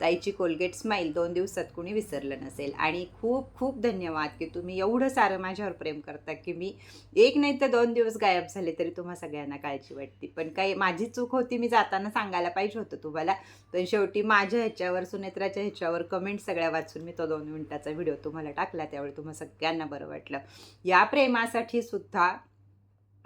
ताईची Colgate smile दोन दिवसात कुणी विसरलं नसेल. आणि खूप खूप धन्यवाद की तुम्ही एवढं सारं माझ्यावर प्रेम करता की मी एक नाही तर दोन दिवस गायब झाले तरी तुम्हा सगळ्यांना काळजी वाटते. पण काही माझी चूक होती मी जाताना सांगायला पाहिजे होतं तुम्हाला. पण शेवटी माझ्या ह्याच्यावर सुनेत्राच्या ह्याच्यावर कमेंट सगळ्या वाचून मी तो दोन मिनटाचा व्हिडिओ तुम्हाला टाकला. त्यावेळी तुम्हाला सगळ्यांना बरं वाटलं. या प्रेमासाठी सुद्धा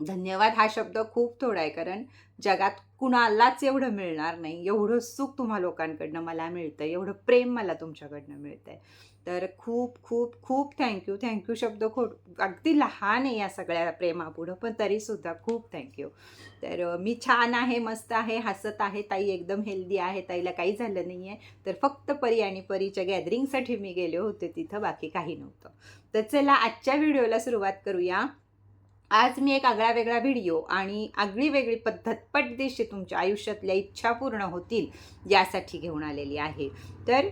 धन्यवाद हा शब्द खूप थोडा आहे कारण जगात कुणालाच एवढं मिळणार नाही. एवढं सुख तुम्हा लोकांकडनं मला मिळतं एवढं प्रेम मला तुमच्याकडनं आहे तर खूप खूप खूप थँक्यू थँक्यू शब्द खोट अगदी लहान आहे या सगळ्या प्रेमापुढं पण तरीसुद्धा खूप थँक्यू तर मी छान आहे मस्त आहे हसत आहे ताई एकदम हेल्दी आहे ताईला काही झालं नाही आहे तर फक्त परी आणि परीच्या गॅदरिंगसाठी मी गेले होते तिथं बाकी काही नव्हतं. तर चला आजच्या व्हिडिओला सुरुवात करूया. आज मी एक आगळा वेगळा व्हिडिओ आणि आगळी वेगळी पद्धत पटदेशी तुमच्या आयुष्यातल्या इच्छा पूर्ण होतील यासाठी घेऊन आलेली आहे. तर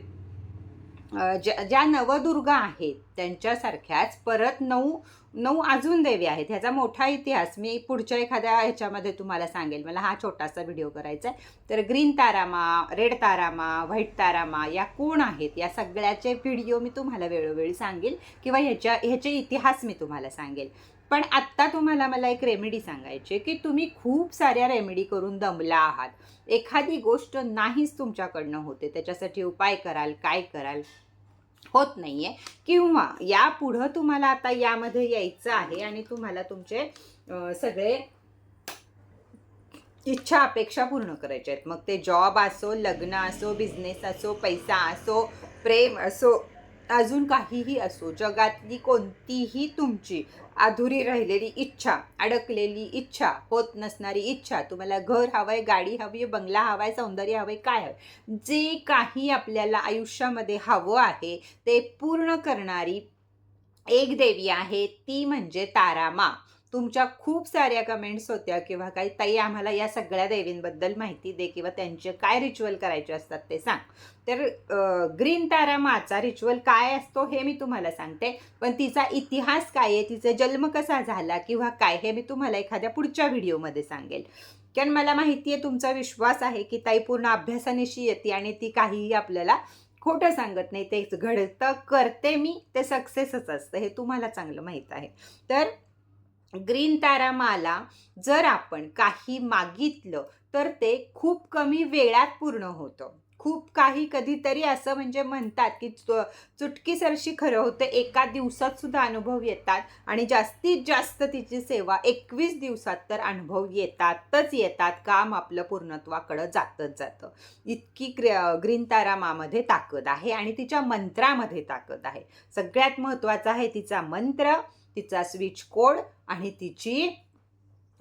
ज्या ज्या नवदुर्गा आहेत त्यांच्यासारख्याच परत नऊ नऊ अजून देवी आहेत. ह्याचा मोठा इतिहास मी पुढच्या एखाद्या ह्याच्यामध्ये तुम्हाला सांगेल. मला हा छोटासा व्हिडिओ करायचा आहे. तर green Taramaa red Taramaa white Taramaa या कोण आहेत? या सगळ्याचे व्हिडिओ मी तुम्हाला वेळोवेळी सांगेल किंवा ह्याच्या ह्याचे इतिहास मी तुम्हाला सांगेल. पण आत्ता तुम्हाला मला एक रेमेडी सांगायची आहे की तुम्ही खूप साऱ्या रेमेडी करून दमला आहात. एखादी गोष्ट नाहीच तुमच्याकडनं होते. त्याच्यासाठी उपाय कराल काय कराल होत नाही आहे किंवा यापुढं तुम्हाला आता यामध्ये यायचं आहे आणि तुम्हाला तुमचे सगळे इच्छा अपेक्षा पूर्ण करायच्या आहेत. मग ते जॉब असो लग्न असो बिझनेस असो पैसा असो प्रेम असो अजून काहीही असो जगातली कोणतीही तुमची अधुरी राहिलेली इच्छा अडकलेली इच्छा होत नसणारी इच्छा तुम्हाला घर हवंय गाडी हवी आहे बंगला हवाय सौंदर्य हवंय काय हवं जे काही आपल्याला आयुष्यामध्ये हवं आहे ते पूर्ण करणारी एक देवी आहे ती म्हणजे तारामा. तुमच्या खूप साऱ्या कमेंट्स होत्या किंवा काही ताई आम्हाला या सगळ्या देवींबद्दल माहिती दे किंवा त्यांचे काय रिच्युअल करायचे असतात ते सांग. तर ग्रीन तारा माचा रिच्युअल काय असतो हे मी तुम्हाला सांगते. पण तिचा इतिहास काय आहे तिचा जन्म कसा झाला किंवा काय हे मी तुम्हाला एखाद्या पुढच्या व्हिडिओमध्ये सांगेल. कारण मला माहिती आहे तुमचा विश्वास आहे की ताई पूर्ण अभ्यासानिशी येते आणि ती काहीही आपल्याला खोटं सांगत नाही. ते घडतं करते मी ते सक्सेसच असतं हे तुम्हाला चांगलं माहीत आहे. तर ग्रीन तारामाला जर आपण काही मागितलं तर ते खूप कमी वेळात पूर्ण होतं. खूप काही कधीतरी असं म्हणजे म्हणतात की चु- चुटकीसरशी खरं होतं एका दिवसात सुद्धा अनुभव येतात आणि जास्तीत जास्त तिची सेवा एकवीस दिवसात तर अनुभव येतातच येतात काम आपलं पूर्णत्वाकडं जातच जातं. इतकी क्र ग्रीन तारामामध्ये ताकद आहे आणि तिच्या मंत्रामध्ये ताकद आहे. सगळ्यात महत्त्वाचं आहे तिचा मंत्र तिचा स्विच कोड आणि तिची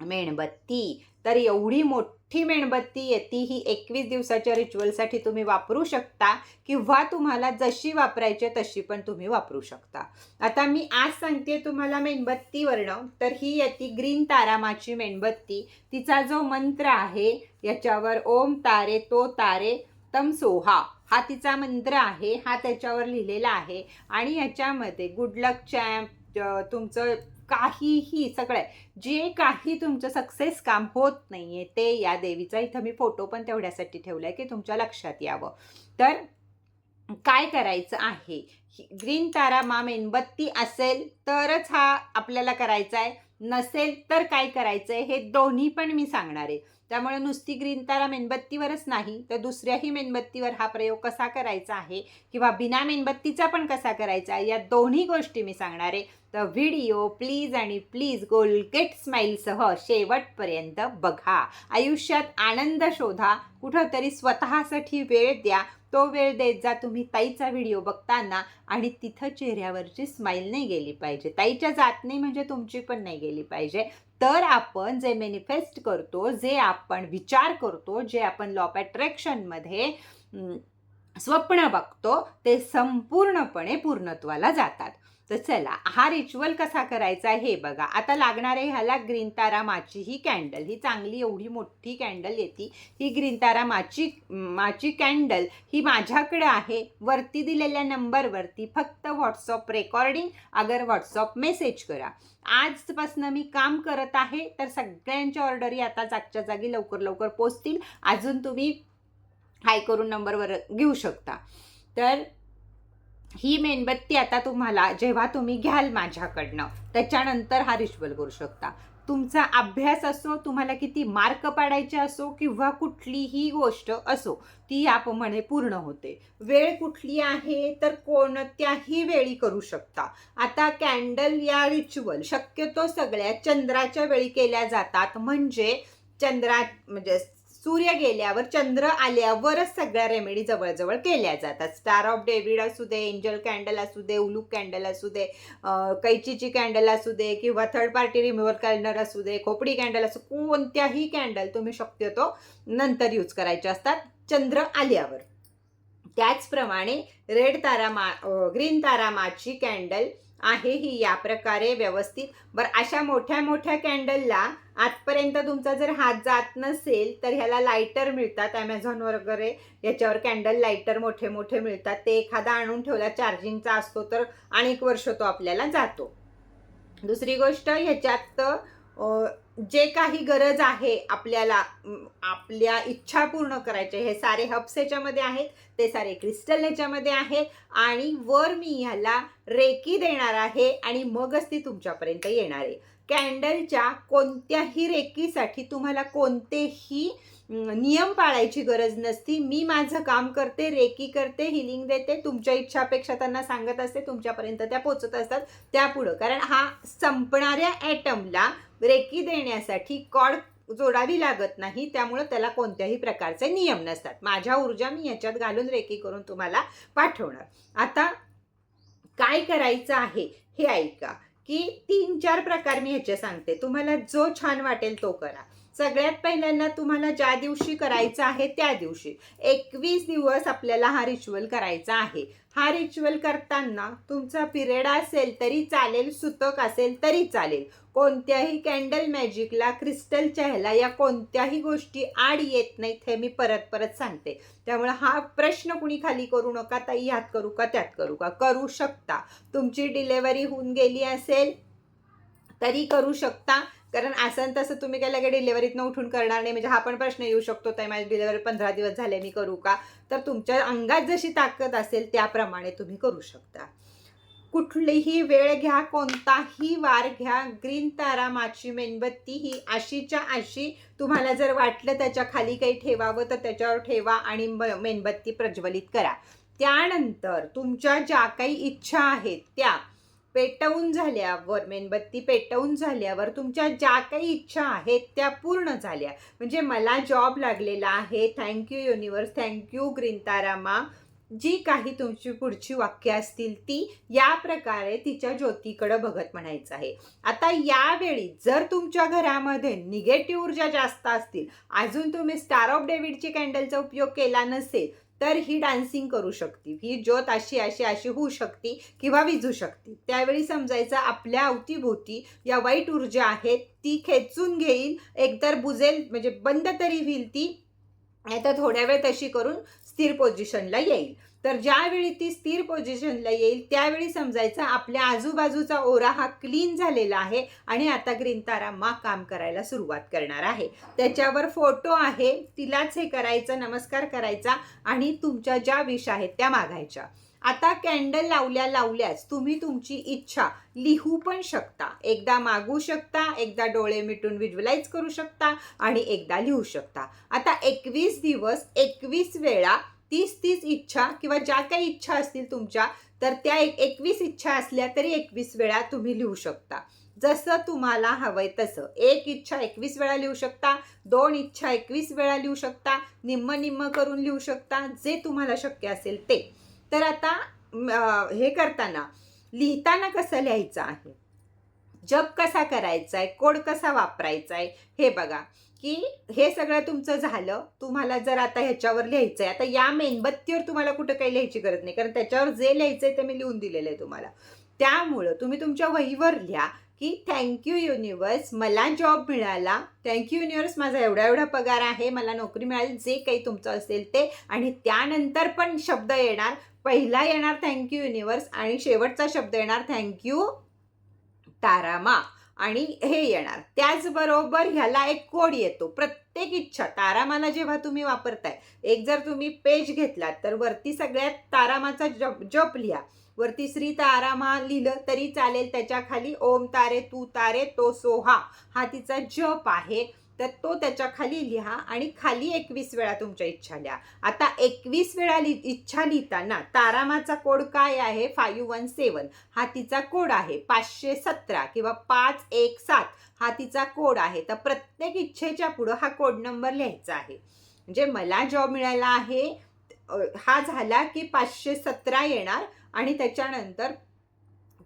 मेणबत्ती. तर एवढी मोठी मेणबत्ती येते ही एकवीस दिवसाच्या रिच्युअलसाठी तुम्ही वापरू शकता. किंवा तुम्हाला जशी वापरायची तशी पण तुम्ही वापरू शकता. आता मी आज सांगते तुम्हाला मेणबत्तीवरनं. तर ही येते ग्रीन तारामाची मेणबत्ती. तिचा जो मंत्र आहे याच्यावर ओम तारे तो तारे तम सोहा. हा तिचा मंत्र आहे हा त्याच्यावर लिहिलेला आहे. आणि याच्यामध्ये गुड लक चॅम्प तुमचं काहीही सगळं जे काही तुमचं सक्सेस काम होत नाही आहे ते या देवीचा इथं मी फोटो पण तेवढ्यासाठी ठेवला आहे की तुमच्या लक्षात यावं. तर काय करायचं आहे? ग्रीन तारा मा मेणबत्ती असेल तरच हा आपल्याला करायचा आहे नसेल तर काय करायचं आहे हे दोन्ही पण मी सांगणार आहे. त्यामुळे नुसती ग्रीन तारा मेणबत्तीवरच नाही तर दुसऱ्याही मेणबत्तीवर हा प्रयोग कसा करायचा आहे किंवा बिना मेणबत्तीचा पण कसा करायचा आहे या दोन्ही गोष्टी मी सांगणार आहे. तर व्हिडिओ प्लीज आणि प्लीज गोलगेट स्माईलसह शेवटपर्यंत बघा. आयुष्यात आनंद शोधा. कुठंतरी स्वतःसाठी वेळ द्या. तो वेळ देत जा तुम्ही ताईचा व्हिडिओ बघताना आणि तिथं चेहऱ्यावरची स्माईल नाही गेली पाहिजे. ताईच्या जात नाही म्हणजे तुमची पण नाही गेली पाहिजे. तर आपण जे मॅनिफेस्ट करतो जे आपण विचार करतो जे आपण लॉ ऑफ अट्रॅक्शनमध्ये स्वप्न बघतो ते संपूर्णपणे पूर्णत्वाला जातात. तर चला हा रिच्युअल कसा करायचा हे बघा. आता लागणार आहे ह्याला ग्रीन तारा माची ही कॅन्डल ही चांगली एवढी मोठी कॅन्डल येते. ही ग्रीन तारा माची माची कॅन्डल ही माझ्याकडे आहे. वरती दिलेल्या नंबरवरती फक्त व्हॉट्सअप रेकॉर्डिंग अगर व्हॉट्सअप मेसेज करा. आजपासनं मी काम करत आहे तर सगळ्यांच्या ऑर्डरी आता जागच्या जागी लवकर लवकर पोचतील. अजून तुम्ही हाय करून नंबरवर घेऊ शकता. तर ही मेणबत्ती आता तुम्हाला जेव्हा तुम्ही घ्याल माझ्याकडनं त्याच्यानंतर हा रिच्युअल करू शकता. तुमचा अभ्यास असो तुम्हाला किती मार्क पाडायचे असो किंवा कुठलीही गोष्ट असो ती याप्रमाणे पूर्ण होते. वेळ कुठली आहे तर कोणत्याही वेळी करू शकता. आता कॅन्डल या रिच्युअल शक्यतो सगळ्या चंद्राच्या वेळी केल्या जातात. म्हणजे चंद्रा म्हणजे सूर्य गेल्यावर चंद्र आल्यावरच सगळ्या रेमेडी जवळजवळ केल्या जातात. स्टार ऑफ डेव्हिड असू दे एंजल कॅन्डल असू दे उलूक कॅन्डल असू दे कैचीची कॅन्डल असू दे किंवा थर्ड पार्टी रिम्युअर कॅन्डल असू दे खोपडी कॅन्डल असू कोणत्याही कॅन्डल तुम्ही शक्यतो नंतर यूज करायचे असतात. चंद्र आल्यावर. त्याचप्रमाणे रेड तारा मा ग्रीन तारा माची कॅन्डल आहे ही या प्रकारे व्यवस्थित. बरं अशा मोठ्या मोठ्या कॅन्डलला आजपर्यंत तुमचा जर हात जात नसेल तर ह्याला लायटर मिळतात ॲमेझॉन वगैरे. याच्यावर कॅन्डल लायटर मोठे मोठे मिळतात. ते एखादा आणून ठेवला चार्जिंगचा असतो तर अनेक वर्ष तो आपल्याला जातो. दुसरी गोष्ट ह्याच्यात जे काही गरज आहे आपल्याला आपल्या इच्छा पूर्ण करायच्या हे सारे हब्स याच्यामध्ये आहेत ते सारे क्रिस्टल याच्यामध्ये आहेत आणि वर मी ह्याला रेकी देणार आहे आणि मगच ती तुमच्यापर्यंत येणार आहे. कॅन्डलच्या कोणत्याही रेकीसाठी तुम्हाला कोणतेही नियम पाळायची गरज नसती. मी माझं काम करते रेकी करते हिलिंग देते तुमच्या इच्छापेक्षा त्यांना सांगत असते तुमच्यापर्यंत त्या पोचत असतात त्यापुढं. कारण हा संपणाऱ्या ॲटमला रेकी देण्यासाठी कॉड जोडावी लागत नाही त्यामुळं त्याला कोणत्याही प्रकारचे नियम नसतात. माझ्या ऊर्जा मी याच्यात घालून रेकी करून तुम्हाला पाठवणार. आता काय करायचं आहे? हे ऐका की तीन चार प्रकार मी ह्याचे सांगते. तुम्हाला जो छान वाटेल तो करा. सगळ्यात पहिल्यांदा तुम्हाला ज्या दिवशी करायचं आहे त्या दिवशी. एकवीस दिवस आपल्याला हा रिच्युअल करायचा आहे. हा रिच्युअल करताना तुमचा पिरियड असेल तरी चालेल सुतक असेल तरी चालेल. कोणत्याही कॅन्डल मॅजिकला क्रिस्टलच्या ह्याला या कोणत्याही गोष्टी आड येत नाहीत हे मी परत परत सांगते. त्यामुळे हा प्रश्न कुणी खाली करू नका ताई ह्यात करू का त्यात करू का? करू शकता. तुमची डिलेवरी होऊन गेली असेल तरी करू शकता. कारण असं तसं तुम्ही काय लगेच डिलेवरीतनं उठून करणार नाही. म्हणजे हा पण प्रश्न येऊ शकतो ते माझी डिलेवरी पंधरा दिवस झाले मी करू का? तर तुमच्या अंगात जशी ताकद असेल त्याप्रमाणे तुम्ही करू शकता. कुठलीही वेळ घ्या कोणताही वार घ्या. ग्रीन तारा माची मेणबत्ती ही अशीच्या अशी तुम्हाला जर वाटलं त्याच्याखाली काही ठेवावं तर त्याच्यावर ठेवा आणि म- मेणबत्ती प्रज्वलित करा. त्यानंतर तुमच्या ज्या काही इच्छा आहेत त्या पेटवून झाल्यावर मेणबत्ती पेटवून झाल्यावर तुमच्या ज्या काही इच्छा आहेत त्या पूर्ण झाल्या. म्हणजे मला जॉब लागलेला आहे. Thank you universe thank you green Taramaa ji काही तुमची पुढची वाक्य असतील ती या प्रकारे तिच्या ज्योतीकडं बघत म्हणायचं आहे. आता यावेळी जर तुमच्या घरामध्ये निगेटिव्ह ऊर्जा जास्त असतील अजून तुम्ही स्टार ऑफ डेव्हिडची कॅन्डलचा उपयोग केला नसेल तर ही डान्सिंग करू शकते. ही ज्योत अशी अशी अशी होऊ शकते किंवा विझू शकते. त्यावेळी समजायचं आपल्या अवतीभोवती या वाईट ऊर्जा आहेत ती खेचून घेईल. एकतर बुजेल म्हणजे बंद तरी होईल ती. नाही तर थोड्या वेळ तशी करून स्थिर पोझिशनला येईल. तर ज्यावेळी ती स्थिर पोझिशनला येईल त्यावेळी समजायचं आपल्या आजूबाजूचा ओरा हा क्लीन झालेला आहे आणि आता ग्रीन तारा मा काम करायला सुरुवात करणार आहे. त्याच्यावर फोटो आहे तिलाच हे करायचं नमस्कार करायचा आणि तुमच्या ज्या विष आहेत त्या मागायच्या. आता कॅन्डल लावल्या लावल्याच तुम्ही तुमची इच्छा लिहू पण शकता. एकदा मागू शकता एकदा डोळे मिटून विज्युलाइज करू शकता आणि एकदा लिहू शकता. आता एकवीस दिवस एकवीस वेळा तीस तीस इच्छा किंवा ज्या काही इच्छा असतील तुमच्या तर त्या एक एकवीस इच्छा असल्या तरी एकवीस वेळा तुम्ही लिहू शकता. जसं तुम्हाला हवंय तसं. एक इच्छा एकवीस वेळा लिहू शकता दोन इच्छा एकवीस वेळा लिहू शकता निम्म निम्म करून लिहू शकता जे तुम्हाला शक्य असेल ते. तर आता हे करताना लिहिताना कसं लिहायचं आहे? जप कसा करायचा आहे कोड कसा वापरायचा आहे हे बघा. की हे सगळं तुमचं झालं तुम्हाला जर आता ह्याच्यावर लिहायचं आहे आता या मेणबत्तीवर तुम्हाला कुठं काही लिहायची गरज नाही कारण त्याच्यावर जे लिहायचं आहे ते मी लिहून दिलेलं आहे तुम्हाला. त्यामुळं तुम्ही तुमच्या वहीवर लिहा की थँक्यू युनिवर्स मला जॉब मिळाला. थँक्यू युनिवर्स माझा एवढा एवढा पगार आहे. मला नोकरी मिळाली. जे काही तुमचं असेल ते. आणि त्यानंतर पण शब्द येणार. पहिला येणार थँक्यू युनिवर्स आणि शेवटचा शब्द येणार थँक्यू तारामा. आणि हे येणार. त्याचबरोबर ह्याला एक कोड येतो. प्रत्येक इच्छा तारामाला जेव्हा तुम्ही वापरताय एक जर तुम्ही पेज घेतलात तर वरती सगळ्यात तारामाचा जप जप लिहा. वरती श्री तारामा लिहिलं तरी चालेल त्याच्याखाली ओम तारे तू तारे तो सोहा हा तिचा जप आहे. तर तो त्याच्याखाली लिहा आणि खाली एकवीस वेळा तुमच्या इच्छा लिहा. आता एकवीस वेळा लि इच्छा लिहिताना तारामाचा कोड काय आहे? फायू वन सेवन हा तिचा कोड आहे. पाचशे सतरा किंवा पाच एक सात. हा तिचा कोड आहे. तर प्रत्येक इच्छेच्या पुढं हा कोड नंबर लिहायचा आहे. म्हणजे मला जॉब मिळाला आहे हा झाला की पाचशे सतरा येणार आणि त्याच्यानंतर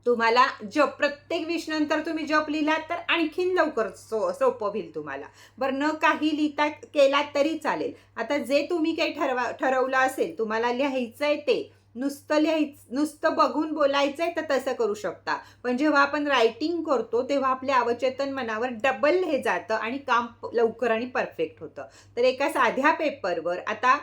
तुम्हाला जप प्रत्येक विषनंतर तुम्ही जप लिहिलात तर आणखीन लवकर सो सोपं होईल तुम्हाला. बरं न काही लिहिता केलात तरी चालेल. आता जे तुम्ही काही ठरवा ठरवलं असेल तुम्हाला लिहायचं आहे ते. नुसतं लिहायचं नुसतं बघून बोलायचं आहे तर तसं करू शकता. पण जेव्हा आपण रायटिंग करतो तेव्हा आपल्या अवचेतन मनावर डबल हे जातं आणि काम लवकर आणि परफेक्ट होतं. तर एका साध्या पेपरवर आता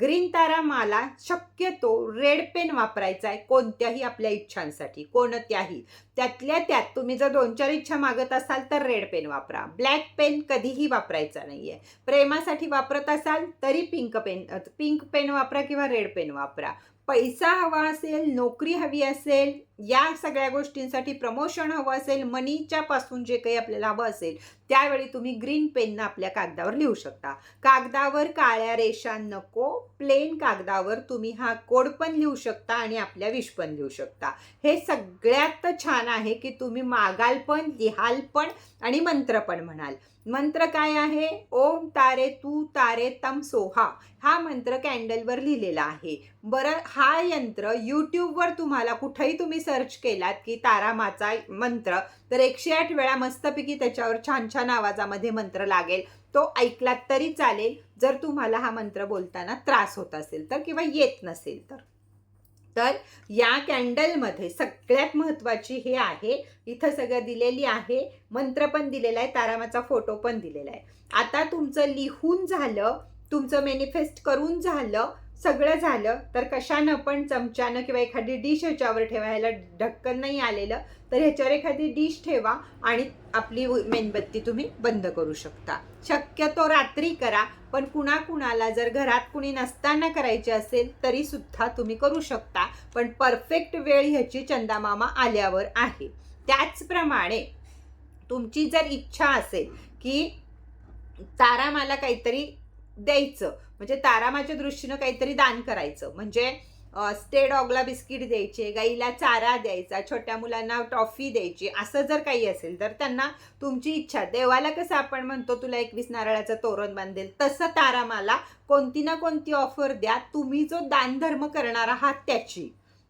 ग्रीन तारा माला शक्यतो रेड पेन वापरायचा आहे कोणत्याही आपल्या इच्छांसाठी कोणत्याही. त्यातल्या त्यात तुम्ही जर दोन चार इच्छा मागत असाल तर रेड पेन वापरा. ब्लॅक पेन कधीही वापरायचा नाही आहे प्रेमासाठी वापरत असाल तरी पिंक पेन पिंक पेन वापरा किंवा रेड पेन वापरा. पैसा हवा असेल नोकरी हवी असेल या सगळ्या गोष्टींसाठी प्रमोशन हवं असेल मनीच्या पासून जे काही आपल्याला हवं असेल त्यावेळी तुम्ही ग्रीन पेननं आपल्या कागदावर लिहू शकता. कागदावर काळ्या रेषा नको प्लेन कागदावर तुम्ही हा कोड पण लिहू शकता आणि आपल्या विश पण लिहू शकता. हे सगळ्यात छान आहे की तुम्ही मागाल पण लिहाल पण आणि मंत्र पण म्हणाल. मंत्र काय आहे? ओम तारे तू तारे तम सोहा. हा मंत्र कॅन्डलवर लिहिलेला आहे. बरं हा यंत्र यूट्यूबवर तुम्हाला कुठेही तुम्ही सर्च केलात की तारामाचा मंत्र तर एकशे आठ वेळा मस्तपैकी त्याच्यावर छान छान आवाजामध्ये मंत्र लागेल. तो ऐकलात तरी चालेल. जर तुम्हाला हा मंत्र बोलताना त्रास होत असेल तर किंवा येत नसेल तर. तर या कॅन्डलमध्ये सगळ्यात महत्त्वाची हे आहे. इथं सगळं दिलेली आहे. मंत्र पण दिलेला आहे. तारामाचा फोटो पण दिलेला आहे. आता तुमचं लिहून झालं तुमचं मॅनिफेस्ट करून झालं सगळं झालं तर कशानं पण चमच्यानं किंवा एखादी डिश ह्याच्यावर ठेवा ह्याला ढक्कन नाही आलेलं तर ह्याच्यावर एखादी डिश ठेवा आणि आपली मेणबत्ती तुम्ही बंद करू शकता. शक्यतो रात्री करा पण कुणाकुणाला जर घरात कुणी नसताना करायची असेल तरी सुद्धा तुम्ही करू शकता पण परफेक्ट वेळ ह्याची चंदामामा आल्यावर आहे. त्याचप्रमाणे तुमची जर इच्छा असेल की तारा मला काहीतरी द्यायचं म्हणजे तारामाच्या दृष्टीनं काहीतरी दान करायचं. म्हणजे स्टे डॉगला बिस्किट द्यायचे गाईला चारा द्यायचा छोट्या मुलांना टॉफी द्यायची असं जर काही असेल तर त्यांना तुमची इच्छा. देवाला कसं आपण म्हणतो तुला एकवीस नारळाचं तोरण बांधेल तसं तारामाला कोणती ना कोणती ऑफर द्या. तुम्ही जो दानधर्म करणार आहात त्याची.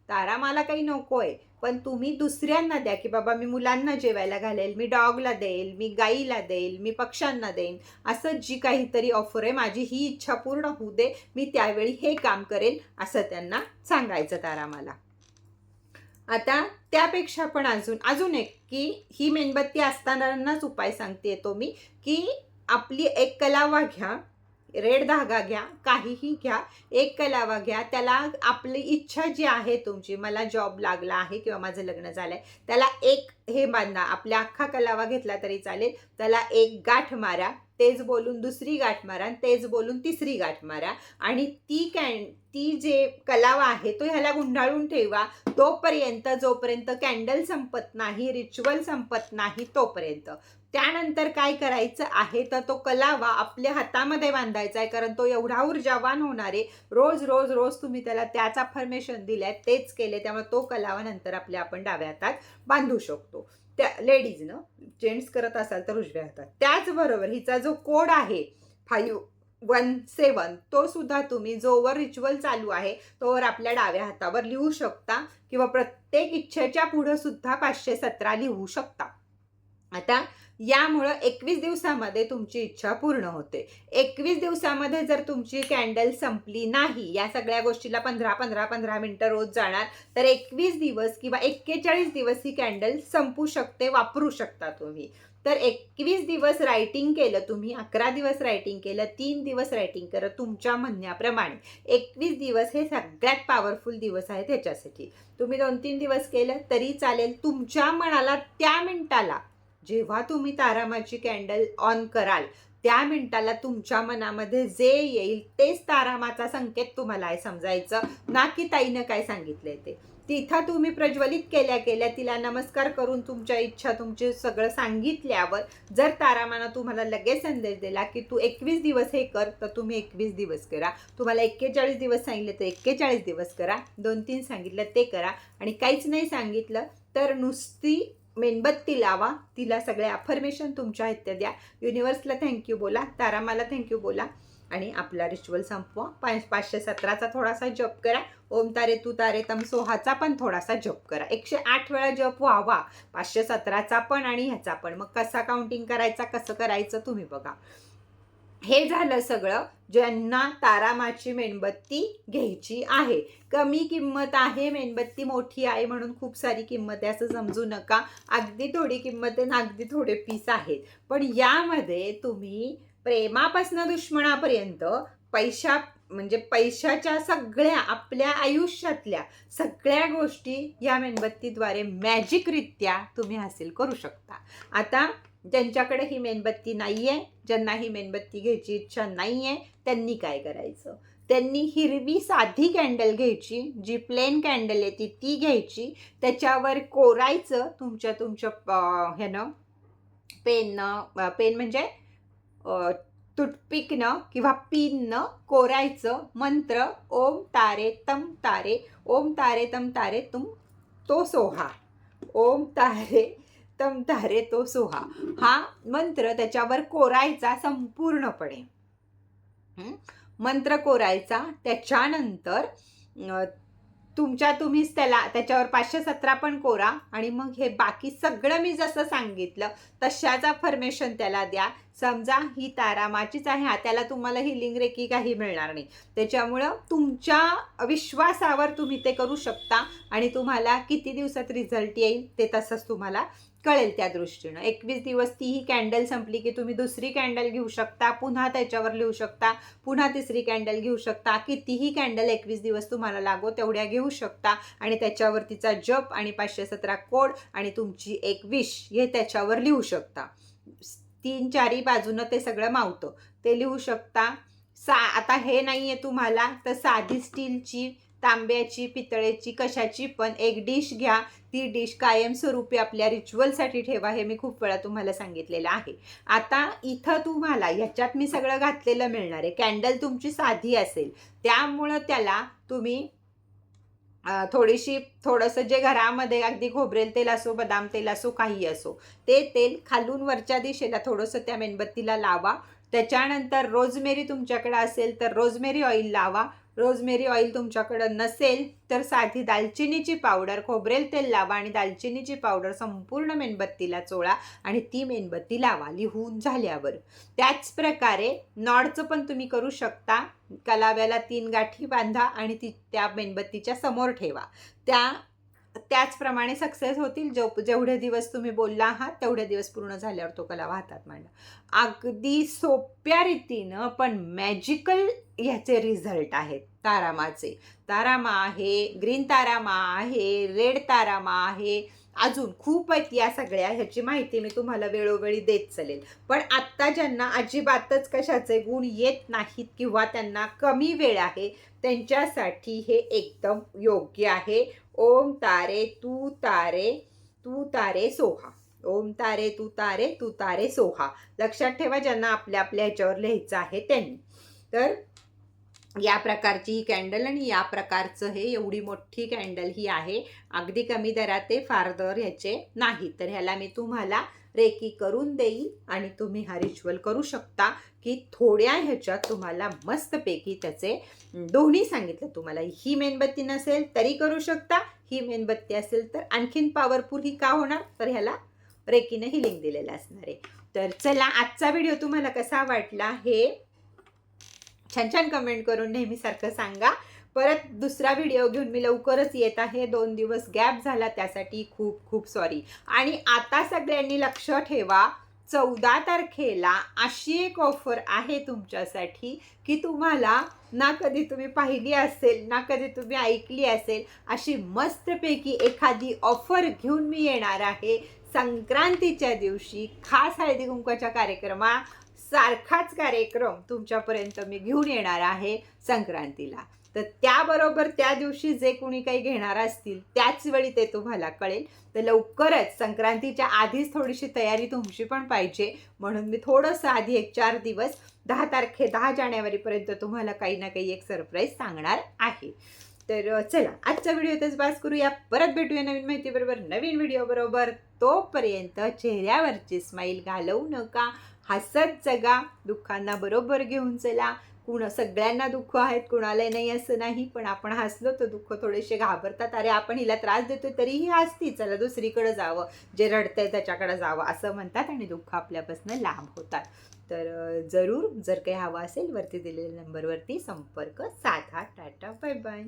तारामाला काही नको आहे पण तुम्ही दुसऱ्यांना द्या की बाबा मी मुलांना जेवायला घालेल मी डॉगला देईल मी गाईला देईल मी पक्ष्यांना देईन असं जी काहीतरी ऑफर आहे माझी ही इच्छा पूर्ण होऊ दे मी त्यावेळी हे काम करेल असं त्यांना सांगायचं तारामाला आता त्यापेक्षा पण अजून अजून एक की ही मेणबत्ती असतानाच उपाय सांगते तो मी की आपली एक कलावा घ्या रेड धागा घ्या काहीही घ्या एक कलावा घ्या. त्याला आपली इच्छा जी आहे तुमची मला जॉब लागला आहे किंवा माझं लग्न झालंय त्याला एक हे बांधा. आपल्या अख्खा कलावा घेतला तरी चालेल. त्याला एक गाठ मारा तेच बोलून दुसरी गाठ मारा तेच बोलून तिसरी गाठ मारा. आणि ती कॅन ती जे कलावा आहे तो ह्याला गुंडाळून ठेवा. तोपर्यंत जोपर्यंत कॅन्डल संपत नाही रिच्युअल संपत नाही तोपर्यंत. त्यानंतर काय करायचं आहे? तर तो कलावा आपल्या हातामध्ये बांधायचा आहे. कारण तो एवढा ऊर्जावान होणार आहे. रोज रोज रोज तुम्ही त्याला त्याच अफर्मेशन दिल्यात तेच केले त्यामुळे तो कलावा नंतर आपल्या आपण डाव्या हातात बांधू शकतो. त्या लेडीजनं जेंट्स करत असाल तर उजव्या हातात. त्याचबरोबर हिचा जो कोड आहे फायू वन सेवन तो सुद्धा तुम्ही जोवर रिच्युअल चालू आहे तोवर आपल्या डाव्या हातावर लिहू शकता. किंवा प्रत्येक इच्छेच्या पुढं सुद्धा पाचशे सतरा लिहू शकता. आता यामुळं एकवीस दिवसामध्ये तुमची इच्छा पूर्ण होते. एकवीस दिवसामध्ये जर तुमची कॅन्डल संपली नाही या सगळ्या गोष्टीला पंधरा पंधरा पंधरा मिनटं रोज जाणार तर एकवीस दिवस किंवा एक्केचाळीस दिवस ही कॅन्डल संपू शकते वापरू शकता तुम्ही. तर एकवीस दिवस रायटिंग केलं तुम्ही अकरा दिवस रायटिंग केलं तीन दिवस रायटिंग करत तुमच्या म्हणण्याप्रमाणे एकवीस दिवस हे सगळ्यात पॉवरफुल दिवस आहेत ह्याच्यासाठी तुम्ही दोन तीन दिवस केलं तरी चालेल तुमच्या मनाला त्या मिनिटाला जेव्हा तुम्ही तारामाची कॅन्डल ऑन कराल त्या मिनिटाला तुमच्या मनामध्ये जे येईल तेच तारामाचा संकेत तुम्हाला आहे समजायचं. ना की ताईनं काय सांगितलंय ते. तिथं तुम्ही प्रज्वलित केल्या केल्या तिला नमस्कार करून तुमच्या इच्छा तुमचे सगळं सांगितल्यावर जर तारामानं तुम्हाला लगेच संदेश दिला की तू एकवीस दिवस हे कर तर तुम्ही एकवीस दिवस करा. तुम्हाला एक्केचाळीस दिवस सांगितले तर एक्केचाळीस दिवस करा. दोन तीन सांगितलं ते करा. आणि काहीच नाही सांगितलं तर नुसती मेणबत्ती लावा. तिला सगळे अफर्मेशन तुमच्या आहेत द्या. युनिवर्सला थँक्यू बोला. तारामाला थँक्यू बोला. आणि आपला रिच्युअल संपवा. पाच पाचशे सतराचा थोडासा जप करा. ओम तारे तू तारे तम सोहाचा पण थोडासा जप करा. एकशे आठ वेळा जप व्हावा. पाचशे सतराचा पण आणि ह्याचा पण. मग कसा काउंटिंग करायचा कसं करायचं तुम्ही बघा. हे झालं सगळं ज्यांना तारामाची मेणबत्ती घ्यायची आहे. कमी किंमत आहे मेणबत्ती मोठी आहे म्हणून खूप सारी किंमत आहे असं समजू नका. अगदी थोडी किंमत आहे ना अगदी थोडे पीस आहेत. पण यामध्ये तुम्ही प्रेमापासून दुश्मनापर्यंत पैशा म्हणजे पैशाच्या सगळ्या आपल्या आयुष्यातल्या सगळ्या गोष्टी या मेणबत्तीद्वारे मॅजिकरित्या तुम्ही हासिल करू शकता. आता ज्यांच्याकडे ही मेणबत्ती नाही आहे ज्यांना ही मेणबत्ती घ्यायची इच्छा नाही आहे त्यांनी काय करायचं? त्यांनी हिरवी साधी कॅन्डल घ्यायची जी प्लेन कॅन्डल येते ती घ्यायची त्याच्यावर कोरायचं तुमच्या तुमच्या ह्यानं पेननं पेन म्हणजे तुटपिकनं किंवा पिननं कोरायचं मंत्र ओम तारे तम तारे ओम तारे तम तारे तुम तो सोहा ओम तारे तम धारे तो सोहा. हा मंत्र त्याच्यावर कोरायचा संपूर्णपणे. मंत्र कोरायचा त्याच्यानंतर तुमच्या तुम्हीच त्याला त्याच्यावर पाचशे सतरा पण कोरा आणि मग हे बाकी सगळं मी जसं सांगितलं तशाच फॉर्मेशन त्याला द्या. समजा ही तारामाचीच आहे हा त्याला तुम्हाला हिलिंग रेकी काही मिळणार नाही. त्याच्यामुळं तुमच्या विश्वासावर तुम्ही ते करू शकता आणि तुम्हाला किती दिवसात रिझल्ट येईल ते तसंच तुम्हाला कळेल त्या दृष्टीनं. एकवीस दिवस ती ही कॅन्डल संपली की तुम्ही दुसरी कॅन्डल घेऊ शकता पुन्हा त्याच्यावर लिहू शकता पुन्हा तिसरी कॅन्डल घेऊ शकता. कितीही कॅन्डल एकवीस दिवस तुम्हाला लागो तेवढ्या घेऊ शकता. आणि त्याच्यावर तिचा जप आणि पाचशे सतरा कोड आणि तुमची एक विश हे त्याच्यावर लिहू शकता. तीन चारी बाजूनं ते सगळं मावतं. ते लिहू शकता सा आता हे नाही आहे तुम्हाला तर साधी स्टीलची तांब्याची पितळेची कशाची पण एक डिश घ्या. ती डिश कायमस्वरूपी आपल्या रिच्युअलसाठी ठेवा हे मी खूप वेळा तुम्हाला सांगितलेलं आहे. आता इथं तुम्हाला ह्याच्यात मी सगळं घातलेलं मिळणार आहे. कॅन्डल तुमची साधी असेल. त्यामुळं त्याला तुम्ही थोडीशी थोडंसं जे घरामध्ये अगदी खोबरेल तेल असो बदाम तेल असो काही असो ते तेल खालून वरच्या दिशेला थोडंसं त्या मेणबत्तीला लावा. त्याच्यानंतर रोजमेरी तुमच्याकडे असेल तर रोजमेरी ऑइल लावा. रोजमेरी ऑइल तुमच्याकडं नसेल तर साधी दालचिनीची पावडर खोबरेल तेल लावा आणि दालचिनीची पावडर संपूर्ण मेणबत्तीला चोळा आणि ती मेणबत्ती लावा लिहून झाल्यावर. त्याच प्रकारे नॉडचं पण तुम्ही करू शकता. कलाव्याला तीन गाठी बांधा आणि ती त्या मेणबत्तीच्या समोर ठेवा. त्या त्याचप्रमाणे सक्सेस होतील. जेव जेवढे दिवस तुम्ही बोलला आहात तेवढे दिवस पूर्ण झाल्यावर तो कला हातात मांडा अगदी सोप्या रीतीनं पण मॅजिकल ह्याचे रिझल्ट आहेत. तारामाचे. तारामा आहे ग्रीन तारामा आहे रेड तारामा आहे अजून खूप आहेत या सगळ्या ह्याची माहिती मी तुम्हाला वेळोवेळी देत चालेल. पण आत्ता ज्यांना अजिबातच कशाचे गुण येत नाहीत किंवा त्यांना कमी वेळ आहे त्यांच्यासाठी हे एकदम योग्य आहे. ओम तारे तू तारे तू तारे सोहा. ओम तारे तू तारे तू तारे सोहा. लक्षात ठेवा ज्यांना आपल्या आपल्या ह्याच्यावर लिहायचं आहे त्यांनी. तर या प्रकारची ही कॅन्डल आणि या प्रकारचं हे एवढी मोठी कॅन्डल ही आहे. अगदी कमी दरात ते फार दर ह्याचे नाही. तर ह्याला मी तुम्हाला रेकी करून देईल आणि तुम्ही हा रिच्युअल करू शकता की थोड्या ह्याच्यात तुम्हाला मस्तपैकी त्याचे दोन्ही सांगितलं तुम्हाला. ही मेणबत्ती नसेल तरी करू शकता. ही मेणबत्ती असेल तर आणखीन पॉवरफुल ही का होणार? तर ह्याला रेकीनं लिंक दिलेलं असणार आहे. तर चला आजचा व्हिडिओ तुम्हाला कसा वाटला हे छान छान कमेंट करून नेहमीसारखं सांगा. परत दुसरा व्हिडिओ घेऊन मी लवकरच येत आहे. दोन दिवस गॅप झाला त्यासाठी खूप खूप सॉरी आणि आता सगळ्यांनी लक्ष ठेवा. चौदा तारखेला अशी एक ऑफर आहे तुमच्यासाठी की तुम्हाला ना कधी तुम्ही पाहिली असेल ना कधी तुम्ही ऐकली असेल अशी मस्तपैकी एखादी ऑफर घेऊन मी येणार आहे. संक्रांतीच्या दिवशी खास हळदी कुंकवाच्या कार्यक्रमा सारखाच कार्यक्रम तुमच्यापर्यंत मी घेऊन येणार आहे संक्रांतीला. तर त्याबरोबर त्या दिवशी जे कोणी काही घेणार असतील त्याच वेळी ते तुम्हाला कळेल. तर लवकरच संक्रांतीच्या आधीच थोडीशी तयारी तुमची पण पाहिजे. म्हणून मी थोडंसं आधी एक चार दिवस दहा तारखे दहा जानेवारीपर्यंत तुम्हाला काही ना काही एक सरप्राईज सांगणार आहे. तर चला आजचा व्हिडिओ इथेच पास करूया. परत भेटूया नवीन माहितीबरोबर नवीन व्हिडिओ बरोबर. तोपर्यंत चेहऱ्यावरची स्माईल घालवू नका. हसत जगा दुःखांना बरोबर घेऊन चला. कुण सगळ्यांना दुःख आहेत कुणाला नाही असं नाही पण आपण हसलो तर दुःख थोडेसे घाबरतात. अरे आपण हिला त्रास देतोय तरीही हसती. चला दुसरीकडे जावं. जे रडतंय त्याच्याकडे जावं असं म्हणतात आणि दुःख आपल्यापासून लांब होतात. तर जरूर जर काही हवं असेल वरती दिलेल्या नंबरवरती संपर्क साधा. Tata bye bye